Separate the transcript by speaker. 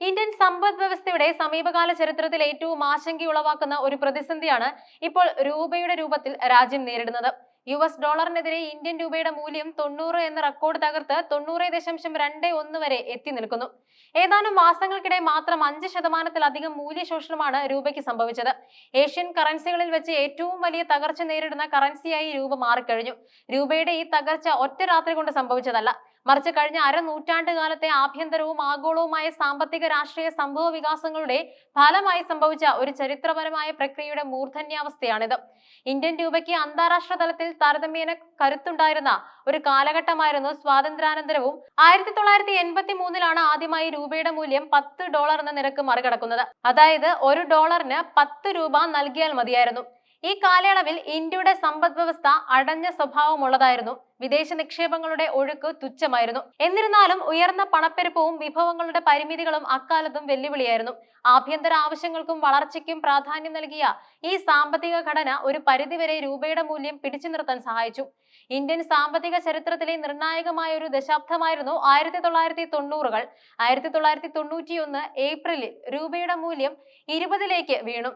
Speaker 1: Indian സമ്പദ് വ്യവസ്ഥയുടെ സമീപകാല ചരിത്രത്തിൽ ഏറ്റവും ആശങ്കയുളവാക്കുന്ന ഒരു പ്രതിസന്ധിയാണ് ഇപ്പോൾ രൂപയുടെ രൂപത്തിൽ രാജ്യം നേരിടുന്നത്. യു എസ് ഡോളറിനെതിരെ ഇന്ത്യൻ രൂപയുടെ മൂല്യം തൊണ്ണൂറ് എന്ന റെക്കോർഡ് തകർത്ത് തൊണ്ണൂറ് ദശാംശം രണ്ട് ഒന്ന് വരെ എത്തി നിൽക്കുന്നു. ഏതാനും മാസങ്ങൾക്കിടെ മാത്രം അഞ്ച് ശതമാനത്തിലധികം മൂല്യശോഷണമാണ് രൂപയ്ക്ക് സംഭവിച്ചത്. ഏഷ്യൻ കറൻസികളിൽ വെച്ച് ഏറ്റവും വലിയ തകർച്ച നേരിടുന്ന കറൻസിയായി രൂപ മാറിക്കഴിഞ്ഞു. രൂപയുടെ ഈ തകർച്ച ഒറ്റ രാത്രി കൊണ്ട് സംഭവിച്ചതല്ല. മറിച്ച് കഴിഞ്ഞ അരനൂറ്റാണ്ട് കാലത്തെ ആഭ്യന്തരവും ആഗോളവുമായ സാമ്പത്തിക രാഷ്ട്രീയ സംഭവ വികാസങ്ങളുടെ ഫലമായി സംഭവിച്ച ഒരു ചരിത്രപരമായ പ്രക്രിയയുടെ മൂർധന്യാവസ്ഥയാണിത്. ഇന്ത്യൻ രൂപയ്ക്ക് അന്താരാഷ്ട്ര തലത്തിൽ താരതമ്യേന കരുത്തുണ്ടായിരുന്ന ഒരു കാലഘട്ടമായിരുന്നു സ്വാതന്ത്ര്യാനന്തരവും ആയിരത്തി തൊള്ളായിരത്തി എൺപത്തി മൂന്നിലാണ് ആദ്യമായി രൂപയുടെ മൂല്യം പത്ത് ഡോളർ എന്ന നിരക്ക് മറികടക്കുന്നത്. അതായത് ഒരു ഡോളറിന് പത്ത് രൂപ നൽകിയാൽ മതിയായിരുന്നു. ഈ കാലയളവിൽ ഇന്ത്യയുടെ സമ്പദ് വ്യവസ്ഥ അടഞ്ഞ സ്വഭാവമുള്ളതായിരുന്നു. വിദേശ നിക്ഷേപങ്ങളുടെ ഒഴുക്ക് തുച്ഛമായിരുന്നു. എന്നിരുന്നാലും ഉയർന്ന പണപ്പെരുപ്പവും വിഭവങ്ങളുടെ പരിമിതികളും അക്കാലത്തും വെല്ലുവിളിയായിരുന്നു. ആഭ്യന്തര ആവശ്യങ്ങൾക്കും വളർച്ചയ്ക്കും പ്രാധാന്യം നൽകിയ ഈ സാമ്പത്തിക ഘടന ഒരു പരിധിവരെ രൂപയുടെ മൂല്യം പിടിച്ചു നിർത്താൻ സഹായിച്ചു. ഇന്ത്യൻ സാമ്പത്തിക ചരിത്രത്തിലെ നിർണായകമായ ഒരു ദശാബ്ദമായിരുന്നു ആയിരത്തി തൊള്ളായിരത്തി തൊണ്ണൂറുകൾ ആയിരത്തി തൊള്ളായിരത്തി തൊണ്ണൂറ്റിയൊന്ന് ഏപ്രിലിൽ രൂപയുടെ മൂല്യം ഇരുപതിലേക്ക് വീണു.